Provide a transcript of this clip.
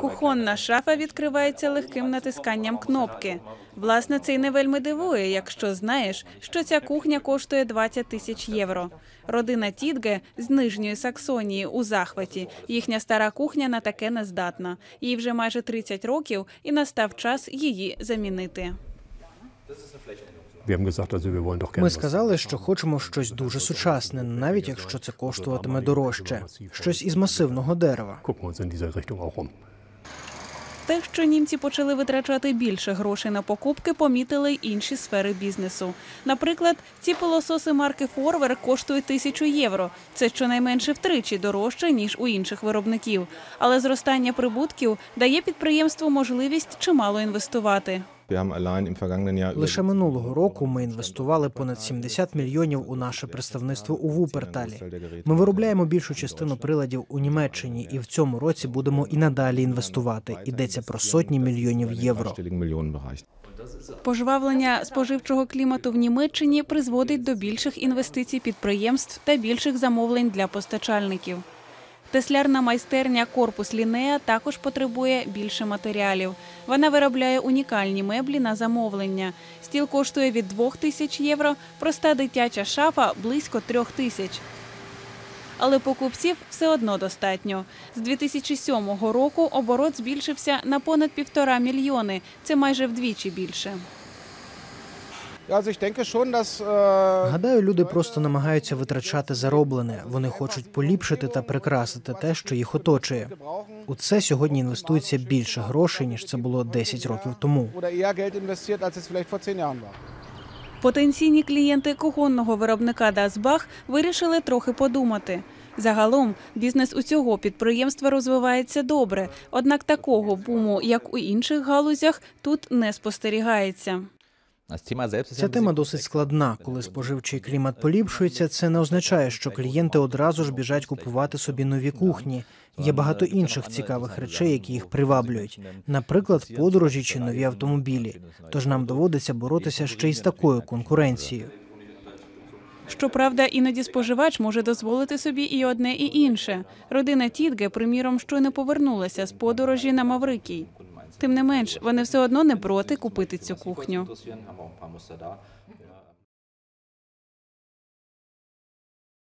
Кухонна шафа відкривається легким натисканням кнопки. Власне, це й не вельми дивує, якщо знаєш, що ця кухня коштує 20 тисяч євро. Родина Тідге з нижньої Саксонії у захваті. Їхня стара кухня на таке не здатна. Їй вже майже 30 років, і настав час її замінити. Ми сказали, що хочемо щось дуже сучасне, навіть якщо це коштуватиме дорожче, щось із масивного дерева. Um. Те, що німці почали витрачати більше грошей на покупки, помітили й інші сфери бізнесу. Наприклад, ці пилососи марки Форвер коштують тисячу євро. Це щонайменше втричі дорожче ніж у інших виробників. Але зростання прибутків дає підприємству можливість чимало інвестувати. Лише минулого року ми інвестували понад 70 мільйонів у наше представництво у Вуперталі. Ми виробляємо більшу частину приладів у Німеччині, і в цьому році будемо і надалі інвестувати. Йдеться про сотні мільйонів євро. Пожвавлення споживчого клімату в Німеччині призводить до більших інвестицій підприємств та більших замовлень для постачальників. Теслярна майстерня Корпус Лінея також потребує більше матеріалів. Вона виробляє унікальні меблі на замовлення. Стіл коштує від 2 тисяч євро, проста дитяча шафа близько 3 тисяч. Але покупців все одно достатньо. З 2007 року оборот збільшився на понад півтора мільйони. Це майже вдвічі більше. Гадаю, люди просто намагаються витрачати зароблене. Вони хочуть поліпшити та прикрасити те, що їх оточує. У це сьогодні інвестується більше грошей ніж це було 10 років тому. Потенційні клієнти кухонного виробника Дасбах вирішили трохи подумати. Загалом бізнес у цього підприємства розвивається добре, однак такого буму, як у інших галузях, тут не спостерігається. Ця тема досить складна. Коли споживчий клімат поліпшується, це не означає, що клієнти одразу ж біжать купувати собі нові кухні. Є багато інших цікавих речей, які їх приваблюють, наприклад, подорожі чи нові автомобілі. Тож нам доводиться боротися ще й з такою конкуренцією. Щоправда, іноді споживач може дозволити собі і одне, і інше. Родина Тітге, приміром, щойно повернулася з подорожі на Маврикій. Тим не менш, вони все одно не проти купити цю кухню.